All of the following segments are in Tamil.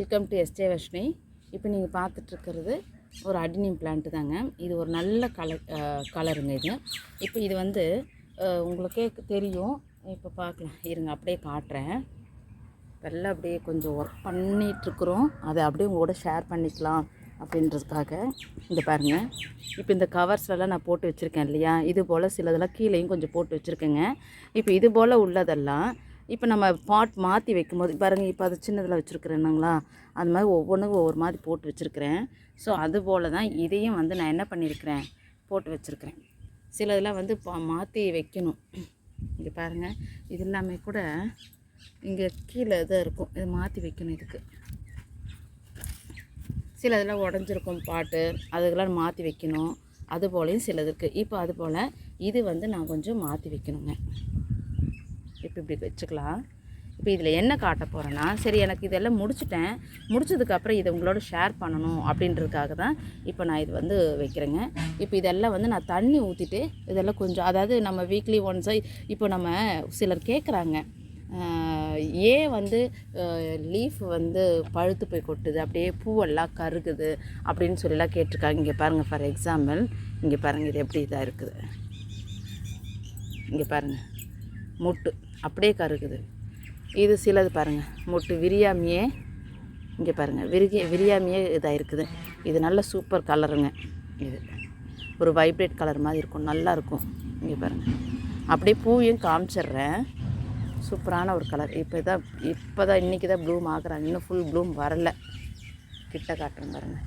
வெல்கம் டு எஸ்டே வஷ்ணி இப்போ நீங்கள் பார்த்துட்ருக்கிறது ஒரு அடினியம் பிளான்ட்டு தாங்க. இது ஒரு நல்ல கலர் கலருங்க இது. இப்போ இது வந்து உங்களுக்கே தெரியும். இப்போ பார்க்கலாம் இருங்க அப்படியே காட்டுறேன். வெள்ளை அப்படியே கொஞ்சம் ஒர்க் பண்ணிகிட்ருக்குறோம் அதை அப்படியே உங்களோட ஷேர் பண்ணிக்கலாம் அப்படின்றதுக்காக. இந்த பாருங்கள் இப்போ இந்த கவர்ஸ்லலாம் நான் போட்டு வச்சுருக்கேன் இல்லையா? இது போல் சிலதெல்லாம் கீழேயும் கொஞ்சம் போட்டு வச்சுருக்கேங்க. இப்போ இது போல் உள்ளதெல்லாம் இப்போ நம்ம பாட் மாற்றி வைக்கும்போது பாருங்கள் இப்போ அது சின்னதில் வச்சுருக்குறேனுங்களா அது மாதிரி ஒவ்வொன்றுக்கும் ஒவ்வொரு மாதிரி போட்டு வச்சுருக்கிறேன். ஸோ அது போல் தான் இதையும் வந்து நான் என்ன பண்ணியிருக்கிறேன் போட்டு வச்சுருக்கிறேன். சிலதெல்லாம் வந்து பா மாற்றி வைக்கணும். இங்கே பாருங்கள் இது எல்லாமே கூட இங்கே கீழே இதாக இருக்கும். இது மாற்றி வைக்கணும் இதுக்கு. சில இதெல்லாம் உடஞ்சிருக்கும் பாட்டு அதுக்கெல்லாம் மாற்றி வைக்கணும். அது போலையும் சிலது இருக்குது இப்போ அது போல் இது வந்து நான் கொஞ்சம் மாற்றி வைக்கணுங்க. இப்போ இப்படி வச்சுக்கலாம். இப்போ இதில் என்ன காட்ட போகிறேன்னா சரி எனக்கு இதெல்லாம் முடிச்சிட்டேன். முடிச்சதுக்கப்புறம் இதை உங்களோட ஷேர் பண்ணணும் அப்படின்றதுக்காக தான் இப்போ நான் இது வந்து வைக்கிறேங்க. இப்போ இதெல்லாம் வந்து நான் தண்ணி ஊற்றிட்டு இதெல்லாம் கொஞ்சம் அதாவது நம்ம வீக்லி ஒன்ஸாக இப்போ நம்ம சிலர் கேட்குறாங்க ஏன் வந்து லீஃப் வந்து பழுத்து போய் கொட்டுது அப்படியே பூவெல்லாம் கருகுது அப்படின்னு சொல்லிலாம் கேட்டிருக்காங்க. இங்கே பாருங்கள் ஃபார் எக்ஸாம்பிள் இங்கே பாருங்கள் இது எப்படி இதாக இருக்குது. இங்கே பாருங்கள் முட்டு. அப்படியே கருகுது. இது சிலது பாருங்கள் மொட்டு விரியாமையே இங்கே பாருங்கள் விரிகி விரியாமையே இதாக இருக்குது இது நல்ல சூப்பர் கலருங்க. இது ஒரு வைப்ரேட் கலர் மாதிரி இருக்கும். நல்லா இருக்கும். இங்கே பாருங்கள் அப்படியே பூவையும் காமிச்சிடுறேன். சூப்பரான ஒரு கலர். இப்போ தான் இப்போ தான் இன்றைக்கி தான் ப்ளூம் ஆகுறாங்க. இன்னும் ஃபுல் ப்ளூம் வரல. கிட்ட காட்டுறேன் பாருங்கள்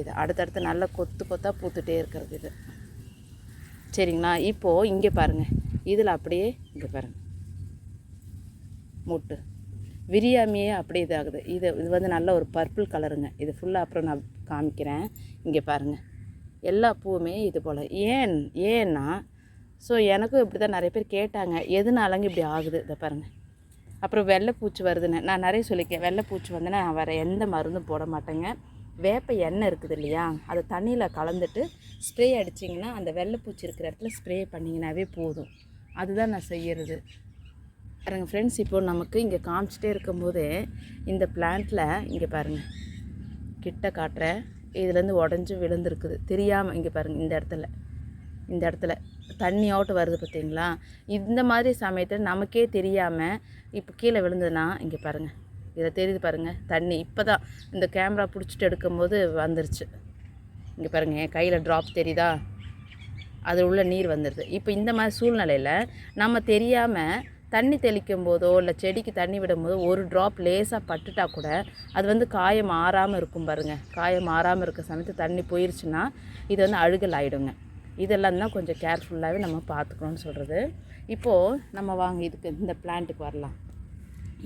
இது அடுத்தடுத்து நல்லா கொத்து கொத்தாக பூத்துட்டே இருக்கிறது இது. சரிங்களா? இப்போது இங்கே பாருங்கள் இதில் அப்படியே இங்கே பாருங்கள் முட்டு. விரியாமையே அப்படியே இதாகுது. இது இது வந்து நல்ல ஒரு பர்பிள் கலருங்க இது ஃபுல்லாக அப்புறம் நான் காமிக்கிறேன். இங்கே பாருங்கள் எல்லா பூவுமே இது போல். ஏன் ஏன்னா ஸோ எனக்கும் இப்படி தான் நிறைய பேர் கேட்டாங்க. எதுனாலங்க இப்படி ஆகுது? இதை பாருங்கள் அப்புறம் வெள்ளைப்பூச்சி வருதுன்னு. நான் நிறைய சொல்லியிருக்கேன். வெள்ளைப்பூச்சி வந்து நான் வேறு எந்த மருந்தும் போட மாட்டேங்க. வேப்ப எண்ணெய் இருக்குது இல்லையா அதை தண்ணியில் கலந்துட்டு ஸ்ப்ரே அடிச்சிங்கன்னா அந்த வெள்ளைப்பூச்சி இருக்கிற இடத்துல ஸ்ப்ரே பண்ணிங்கனாவே போதும். அதுதான் நான் செய்கிறது பாருங்க ஃப்ரெண்ட்ஸ் இப்போ நமக்கு இங்கே காமிச்சிட்டே இருக்கும்போது இந்த பிளான்ட்டில் இங்கே பாருங்கள் கிட்ட காட்டுற இதுலேருந்து உடஞ்சி விழுந்துருக்குது. தெரியாமல் இங்கே பாருங்கள் இந்த இடத்துல இந்த இடத்துல தண்ணியோட்டு வருது பார்த்தீங்களா? இந்த மாதிரி சமயத்தில் நமக்கே தெரியாமல் இப்போ கீழே விழுந்ததுன்னா இங்கே பாருங்கள் இதை தெரியுது பாருங்கள் தண்ணி இப்போ தான் இந்த கேமரா பிடிச்சிட்டு எடுக்கும்போது வந்துருச்சு. இங்கே பாருங்கள் என் கையில் ட்ராப் தெரியுதா? அதில் உள்ள நீர் வந்துடுது இப்போ இந்த மாதிரி சூழ்நிலையில் நம்ம தெரியாமல் தண்ணி தெளிக்கும் போதோ இல்லை செடிக்கு தண்ணி விடும்போதோ ஒரு ட்ராப் லேசாக பட்டுட்டா கூட அது வந்து காயம் ஆறாமல் இருக்கும் பாருங்கள் காயம் ஆறாமல் இருக்க சமயத்தில் தண்ணி போயிருச்சுன்னா இது வந்து அழுகல் ஆகிடுங்க இதெல்லாம் தான் கொஞ்சம் கேர்ஃபுல்லாகவே நம்ம பார்த்துக்கணும்னு சொல்கிறது இப்போது நம்ம வாங்க இதுக்கு இந்த பிளான்ட்டுக்கு வரலாம்.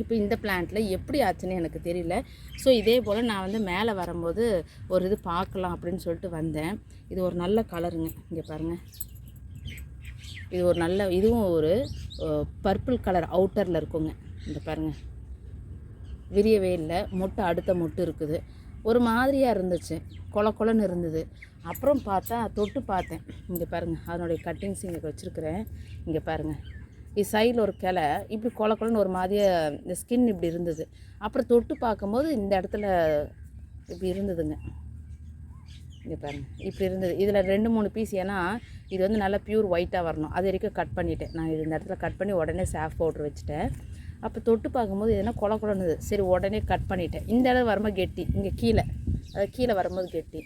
இப்போ இந்த பிளான்ட்டில் எப்படி ஆச்சுன்னு எனக்கு தெரியல. ஸோ இதே போல் நான் வந்து மேலே வரும்போது ஒரு இது பார்க்கலாம் அப்படின்னு சொல்லிட்டு வந்தேன். இது ஒரு நல்ல கலருங்க இங்கே பாருங்கள் இது ஒரு நல்ல இதுவும் ஒரு பர்பிள் கலர் அவுட்டரில் இருக்குங்க. இந்த பாருங்கள் விரியவே இல்லை. மொட்டு அடுத்த மொட்டு இருக்குது. ஒரு மாதிரியாக இருந்துச்சு. கொல கொலன்னு இருந்தது. அப்புறம் பார்த்தா தொட்டு பார்த்தேன். இங்கே பாருங்கள் அதனுடைய கட்டிங்ஸ் இங்கே வச்சுருக்கிறேன். இங்கே பாருங்கள் இது சைடில் ஒரு கிளை இப்படி கொல கொலன்னு ஒரு மாதிரியே இந்த ஸ்கின் இப்படி இருந்தது. அப்புறம் தொட்டு பார்க்கும்போது இந்த இடத்துல இப்படி இருந்ததுங்க. இங்கே பாருங்கள் இப்படி இருந்தது. இதில் ரெண்டு மூணு பீஸ் ஏன்னா இது வந்து நல்லா பியூர் ஒயிட்டாக வரணும். அது வரைக்கும் கட் பண்ணிட்டேன். நான் இது இந்த இடத்துல கட் பண்ணி உடனே சாஃப் பவுட்ரு வச்சுட்டேன். அப்போ தொட்டு பார்க்கும்போது எதுனா கொல கொலன்னுது. சரி உடனே கட் பண்ணிட்டேன். இந்த இடம் வரும்போது கெட்டி. இங்கே கீழே. அது கீழே வரும்போது கெட்டி.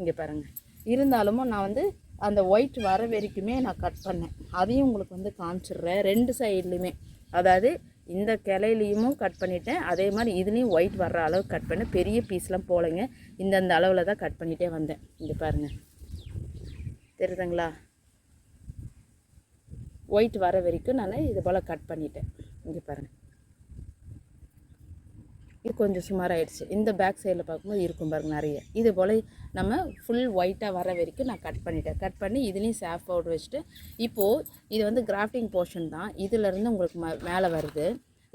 இங்கே பாருங்கள் இருந்தாலும் நான் வந்து அந்த ஒயிட் வர வரைக்குமே நான் கட் பண்ணேன். அதையும் உங்களுக்கு வந்து காமிச்சிடுறேன். ரெண்டு சைட்லேயுமே அதாவது இந்த கிளையிலையும் கட் பண்ணிட்டேன். அதே மாதிரி இதுலேயும் ஒயிட் வர்ற அளவு கட் பண்ணேன். பெரிய பீஸ்லாம் போகலைங்க இந்தந்த அளவில் தான் கட் பண்ணிகிட்டே வந்தேன். இங்கே பாருங்கள் தெரியுதுங்களா? ஒயிட் வர வரைக்கும் நான் இது போல் கட் பண்ணிட்டேன். இங்கே பாருங்கள் இது கொஞ்சம் சுமாராகிடுச்சு இந்த பேக் சைடில் பார்க்கும்போது இருக்கும் பாருங்க நிறைய. இது போல் நம்ம ஃபுல் ஒயிட்டாக வர வரைக்கும் நான் கட் பண்ணிட்டேன். கட் பண்ணி இதுலேயும் சேஃப் பவுடர் வச்சுட்டு இப்போது இது வந்து கிராஃப்டிங் போர்ஷன் தான். இதிலேருந்து உங்களுக்கு ம மேலே வருது.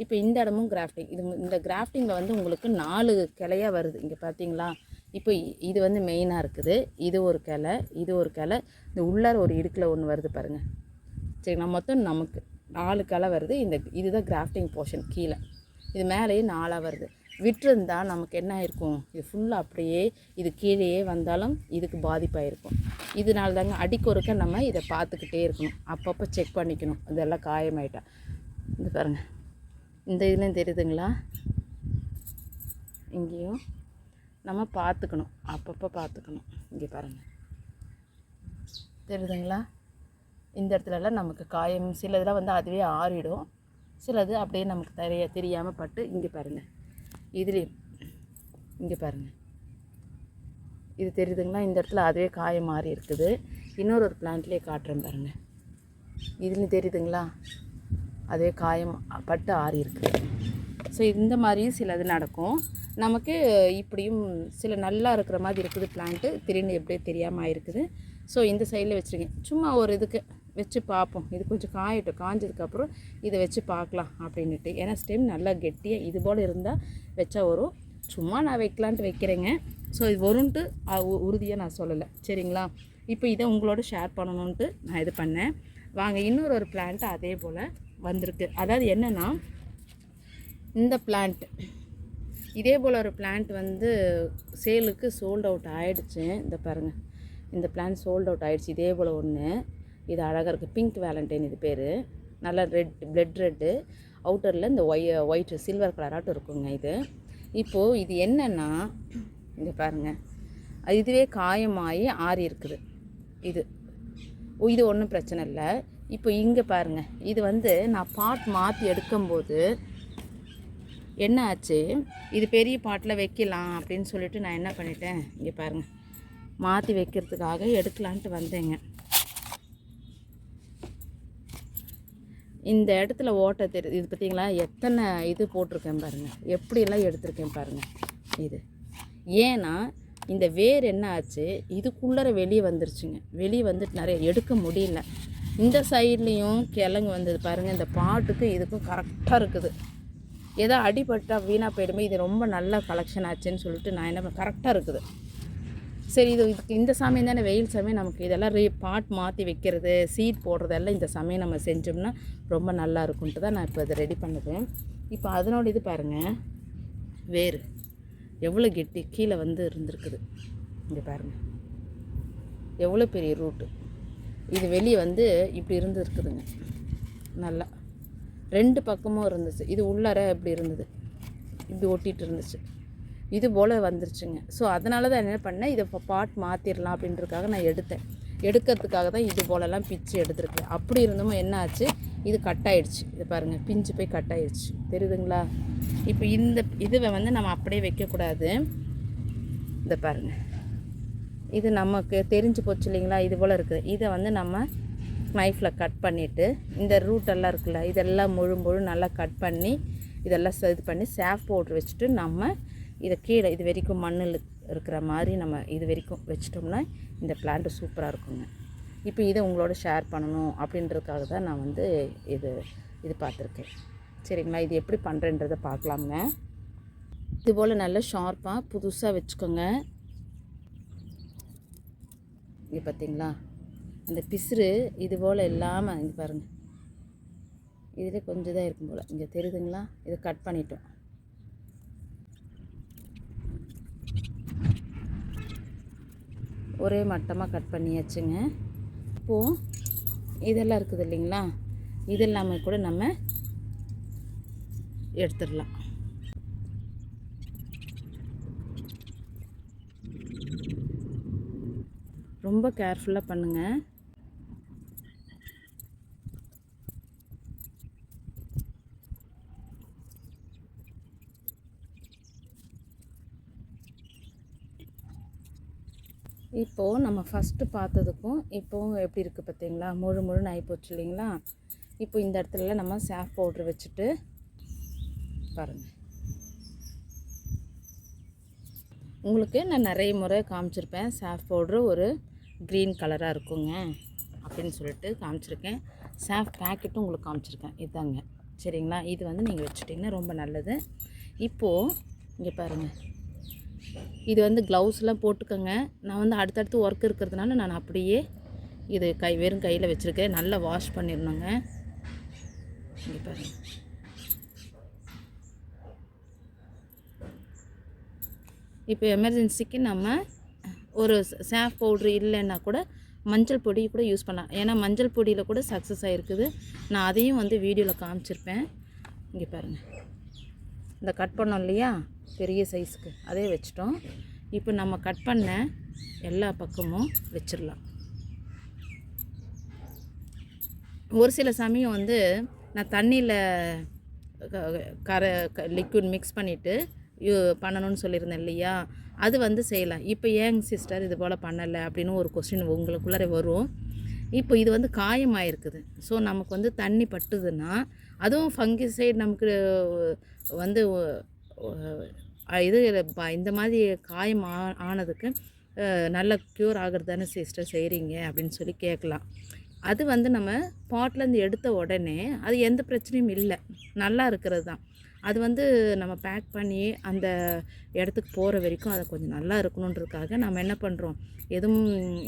இப்போ இந்த இடமும் கிராஃப்டிங் இது இந்த கிராஃப்டிங்கில் வந்து உங்களுக்கு நாலு கிளையாக வருது. இங்கே பார்த்தீங்களா? இப்போ இது வந்து மெயினாக இருக்குது. இது ஒரு கிளை இது ஒரு கிளை. இந்த உள்ளார ஒரு இடுக்கில் ஒன்று வருது பாருங்கள் சரிங்களா? மொத்தம் நமக்கு நாலு கிளை வருது. இந்த இதுதான் கிராஃப்டிங் போர்ஷன் கீழே. இது மேலேயே நாலாக வருது. விட்டுருந்தா நமக்கு என்ன ஆயிருக்கும்? இது ஃபுல்லாக அப்படியே இது கீழேயே வந்தாலும் இதுக்கு பாதிப்பாயிருக்கும். இதனால தாங்க அடிக்கொருக்க நம்ம இதை பார்த்துக்கிட்டே இருக்கணும். அப்பப்போ செக் பண்ணிக்கணும். இதெல்லாம் காயமாயிட்டா. இது பாருங்க. இந்த இதுலேயும் தெரியுதுங்களா? இங்கேயும் நம்ம பார்த்துக்கணும். அப்பப்போ பார்த்துக்கணும். இங்கே பாருங்கள் தெரியுதுங்களா? இந்த இடத்துலலாம் நமக்கு காயம் சிலதெல்லாம் வந்து அதுவே ஆறிடும். சிலது அப்படியே நமக்கு தெரிய தெரியாமல் பட்டு இங்கே பாருங்கள் இதுலேயும் இங்கே பாருங்கள் இது தெரியுதுங்களா? இந்த இடத்துல அதுவே காயம் மாறி இருக்குது. இன்னொரு ஒரு பிளான்ட்லேயே காட்டுறேன் பாருங்கள் இதுலேயும் தெரியுதுங்களா? அதே காயம் பட்டு ஆறி இருக்குது ஸோ இந்த மாதிரியும் சிலது நடக்கும். நமக்கு இப்படியும் சில நல்லா இருக்கிற மாதிரி இருக்குது பிளான்ட்டு திடீர்னு எப்படியே தெரியாமல் இருக்குது ஸோ இந்த சைடில் வச்சுருங்க சும்மா ஒரு இதுக்கு வச்சு பார்ப்போம். இது கொஞ்சம் காயட்டும் காஞ்சதுக்கப்புறம் இதை வச்சு பார்க்கலாம் அப்படின்ட்டு ஏன்னா ஸ்டெம் நல்லா கெட்டியாக இது போல் இருந்தால் வச்சா வரும் சும்மா நான் வைக்கலான்ட்டு வைக்கிறேங்க. ஸோ இது வரும்ன்ட்டு உறுதியாக நான் சொல்லலை. சரிங்களா? இப்போ இதை உங்களோட ஷேர் பண்ணணுன்ட்டு நான் இது பண்ணேன். வாங்க இன்னொரு ஒரு பிளான்ட் அதே போல் வந்திருக்கு. அதாவது என்னென்னா இந்த பிளான்ட் இதே போல் ஒரு பிளான்ட் வந்து சேலுக்கு சோல்ட் அவுட் ஆகிடுச்சு இந்த பாருங்கள் இந்த பிளான்ட் சோல்ட் அவுட் ஆகிடுச்சு இதே போல் ஒன்று இது அழகாக இருக்குது பிங்க் வேலண்டைன் இது பேர். நல்லா ரெட் பிளட் ரெட்டு அவுட்டரில் இந்த ஒய் ஒயிட் சில்வர் கலராட்டும் இருக்குங்க இது. இப்போது இது என்னென்னா இங்கே பாருங்கள் இதுவே காயமாகி ஆறி இருக்குது. இது. இது ஒன்றும் பிரச்சனை இல்லை. இப்போ இங்கே பாருங்கள் இது வந்து நான் பாட் மாற்றி எடுக்கும்போது என்ன ஆச்சு? இது பெரிய பாட்டில் வைக்கலாம் அப்படின்னு சொல்லிட்டு நான் என்ன பண்ணிட்டேன்? இங்கே பாருங்கள் மாற்றி வைக்கிறதுக்காக எடுக்கலான்ட்டு வந்தேங்க. இந்த இடத்துல ஓட்டை தெரியுது இது பார்த்தீங்களா? எத்தனை இது போட்டிருக்கேன் பாருங்கள் எப்படியெல்லாம் எடுத்திருக்கேன் பாருங்கள் இது. ஏன்னா இந்த வேர் என்ன ஆச்சு? இதுக்குள்ளே வெளியே வந்துருச்சுங்க. வெளியே வந்துட்டு நிறைய எடுக்க முடியல. இந்த சைட்லேயும் கிழங்கு வந்தது பாருங்கள் இந்த பாட்டுக்கு இதுக்கும் கரெக்டாக இருக்குது. ஏதோ அடிபட்டால் வீணாக போயிடுமே. இது ரொம்ப நல்ல கலெக்ஷன் ஆச்சுன்னு சொல்லிட்டு நான் என்ன கரெக்டாக இருக்குது. சரி இது இதுக்கு இந்த சமயம் தானே வெயில் சமயம் நமக்கு இதெல்லாம் ரீ பாட் மாற்றி வைக்கிறது சீட் போடுறதெல்லாம் இந்த சமயம் நம்ம செஞ்சோம்னா ரொம்ப நல்லா இருக்கும்ட்டு தான் நான் இப்போ இதை ரெடி பண்ணுவேன். இப்போ அதனோட இது பாருங்கள் வேறு எவ்வளோ கெட்டி கீழே வந்து இருந்திருக்குது. இங்கே பாருங்கள் எவ்வளோ பெரிய ரூட்டு இது வெளியே வந்து இப்படி இருந்து இருக்குதுங்க நல்லா. ரெண்டு பக்கமும் இருந்துச்சு. இது உள்ளார இப்படி இருந்தது. இப்படி ஒட்டிகிட்டு இருந்துச்சு. இது போல் வந்துருச்சுங்க. ஸோ அதனால தான் என்ன பண்ணேன் இதை பாட் மாற்றிடலாம் அப்படின்றதுக்காக நான் எடுத்தேன். எடுக்கிறதுக்காக தான் இது போலலாம் பிச்சு எடுத்துருக்கேன். அப்படி இருந்தும் என்ன ஆச்சு இது கட் ஆயிடுச்சு இது பாருங்கள் பிஞ்சு போய் கட் ஆயிடுச்சு தெரியுதுங்களா? இப்போ இந்த இதுவை வந்து நம்ம அப்படியே வைக்கக்கூடாது. இதை பாருங்கள் இது நமக்கு தெரிஞ்சு போச்சு இல்லைங்களா? இது போல் இருக்குது. இதை வந்து நம்ம நைஃப்பில் கட் பண்ணிவிட்டு இந்த ரூட்டெல்லாம் இருக்குல்ல இதெல்லாம் முழு முழு நல்லா கட் பண்ணி இதெல்லாம் இது பண்ணி சேஃப் பவுட்ரு வச்சுட்டு நம்ம இதை கீழே இது வரைக்கும் மண்ணில் இருக்கிற மாதிரி நம்ம இது வரைக்கும் வச்சிட்டோம்னா இந்த பிளான்ட்டு சூப்பராக இருக்குங்க. இப்போ இதை உங்களோட ஷேர் பண்ணணும் அப்படின்றதுக்காக தான் நான் வந்து இது இது பார்த்துருக்கேன். சரிங்களா? இது எப்படி பண்ணுறேன்றதை பார்க்கலாமுங்க. இது போல் நல்லா ஷார்ப்பாக புதுசாக வச்சுக்கோங்க. இது பார்த்தீங்களா? அந்த பிசுறு இது போல் இல்லாமல் இங்கே பாருங்கள் இதில் கொஞ்சம் தான் இருக்கும் போல். இங்கே தெரியுதுங்களா? இதை கட் பண்ணிட்டோம். ஒரே மட்டமாக கட் பண்ணியாச்சுங்க. இப்போது இதெல்லாம் இருக்குது இல்லைங்களா? இதெல்லாமே கூட நம்ம எடுத்துடலாம். ரொம்ப கேர்ஃபுல்லாக பண்ணுங்கள் இப்போது நம்ம ஃபஸ்ட்டு பார்த்ததுக்கும் இப்போவும் எப்படி இருக்குது பார்த்தீங்களா? முழு முழுன்னு ஆகிப்போச்சு இல்லைங்களா? இப்போ இந்த இடத்துலலாம் நம்ம சேஃப் பவுட்ரு வச்சுட்டு பாருங்கள் உங்களுக்கு நான் நிறைய முறை காமிச்சிருப்பேன். சாஃப் பவுட்ரு ஒரு க்ரீன் கலராக இருக்குங்க அப்படின்னு சொல்லிட்டு காமிச்சிருக்கேன். சாஃப் பேக்கெட்டும் உங்களுக்கு காமிச்சிருக்கேன். இதாங்க. சரிங்களா? இது வந்து நீங்கள் வச்சுட்டிங்கன்னா ரொம்ப நல்லது. இப்போது இங்கே பாருங்கள் இது வந்து க்ளவுஸ்லாம் போட்டுக்கோங்க. நான் வந்து அடுத்தடுத்து ஒர்க் இருக்கிறதுனால நான் அப்படியே இது கை வெறும் கையில் வச்சுருக்கேன். நல்லா வாஷ் பண்ணிடணுங்க. இங்கே பாருங்கள் இப்போ எமர்ஜென்சிக்கு நம்ம ஒரு சேஃப் பவுட்ரு இல்லைன்னா கூட மஞ்சள் பொடி கூட யூஸ் பண்ணலாம். ஏன்னா மஞ்சள் பொடியில் கூட சக்ஸஸ் ஆகிருக்குது நான் அதையும் வந்து வீடியோவில் காமிச்சிருப்பேன். இங்கே பாருங்கள் இந்த கட் பண்ணோம் இல்லையா? பெரிய சைஸுக்கு. அதே வச்சிட்டோம். இப்போ நம்ம கட் பண்ண எல்லா பக்கமும் வச்சிடலாம். ஒரு சில சமயம் வந்து நான் தண்ணியில் கரை லிக்விட் மிக்ஸ் பண்ணிவிட்டு பண்ணணும்னு சொல்லியிருந்தேன் இல்லையா? அது வந்து செய்யலாம். இப்போ ஏங்க சிஸ்டர் இது போல் பண்ணலை அப்படின்னு ஒரு கொஸ்டின் உங்களுக்குள்ளார வரும். இப்போ இது வந்து காயமாயிருக்குது. ஸோ நமக்கு வந்து தண்ணி பட்டுதுன்னா அதுவும் ஃபங்கிசைட் நமக்கு வந்து இது ப- இந்த மாதிரி காயம் ஆ- ஆனதுக்கு நல்ல க்யூர் ஆகிறது தானே சிஸ்டர் செய்கிறீங்க அப்படின்னு சொல்லி கேட்கலாம் அது வந்து நம்ம பாட்லேருந்து எடுத்த உடனே அது எந்த பிரச்சனையும் இல்லை. நல்லா இருக்கிறது தான் அது வந்து நம்ம பேக் பண்ணி அந்த இடத்துக்கு போகிற வரைக்கும் அதை கொஞ்சம் நல்லா இருக்கணுன்றதுக்காக நம்ம என்ன பண்ணுறோம் எதுவும்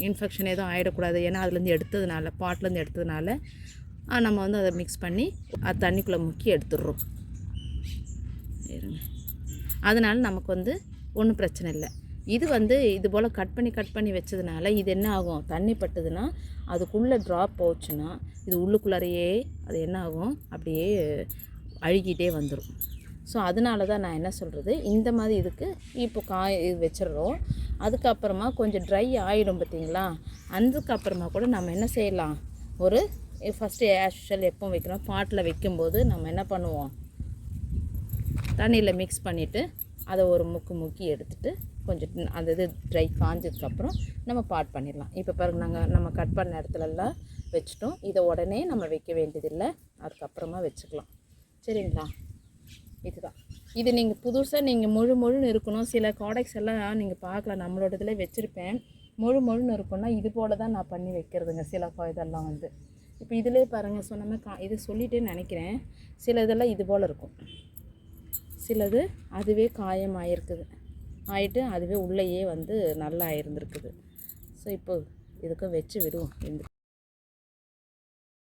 இன்ஃபெக்ஷன் எதுவும் ஆகிடக்கூடாது ஏன்னா அதுலேருந்து எடுத்ததுனால பாட்லேருந்து எடுத்ததுனால நம்ம வந்து அதை மிக்ஸ் பண்ணி அது தண்ணிக்குள்ளே முக்கி எடுத்துடுறோம். அதனால் நமக்கு வந்து ஒன்றும் பிரச்சனை இல்லை. இது வந்து இது போல் கட் பண்ணி கட் பண்ணி வச்சதுனால இது என்ன ஆகும்? தண்ணி பட்டுதுன்னா அதுக்குள்ளே ட்ராப் போச்சுன்னா இது உள்ளுக்குள்ளாரையே அது என்ன ஆகும்? அப்படியே அழுகிட்டே வந்துடும் ஸோ அதனால தான் நான் என்ன சொல்கிறது இந்த மாதிரி இதுக்கு இப்போ காய் இது வச்சிடுறோம். அதுக்கப்புறமா கொஞ்சம் ட்ரை ஆகிடும் பார்த்தீங்களா அதுக்கப்புறமா கூட நம்ம என்ன செய்யலாம்? ஒரு ஃபஸ்ட்டு ஆஷுவல் எப்போ வைக்கிறோம். பாட்டில் வைக்கும்போது நம்ம என்ன பண்ணுவோம்? தண்ணியில் மிக்ஸ் பண்ணிவிட்டு அதை ஒரு முக்கு முக்கி எடுத்துகிட்டு கொஞ்சம் அந்த இது ட்ரை காஞ்சதுக்கப்புறம் நம்ம பாட் பண்ணிடலாம். இப்போ பாருங்க நாங்கள் நம்ம கட் பண்ண இடத்துலலாம் வச்சுட்டோம். இதை உடனே நம்ம வைக்க வேண்டியதில்லை. அதுக்கப்புறமா வச்சுக்கலாம். சரிங்களா? இதுதான். இது நீங்கள் புதுசாக நீங்கள் முழு முழுன்னு இருக்கணும். சில காடெக்ஸ் எல்லாம் நீங்கள் பார்க்கலாம் நம்மளோட இதில் வச்சுருப்பேன். முழு முழுன்னு இருக்கும்னா இது போல் தான் நான் பண்ணி வைக்கிறதுங்க. சில இதெல்லாம் வந்து. இப்போ இதிலே பாருங்கள் சொன்ன மாதிரி கா இது சொல்லிகிட்டே நினைக்கிறேன். சில இதெல்லாம் இது போல் இருக்கும். சிலது அதுவே காயமாயிருக்குது. ஆயிட்டு அதுவே உள்ளேயே வந்து நல்லா இருந்திருக்குது. ஸோ இப்போ இதுக்கும் வச்சு விடுவோம். இந்த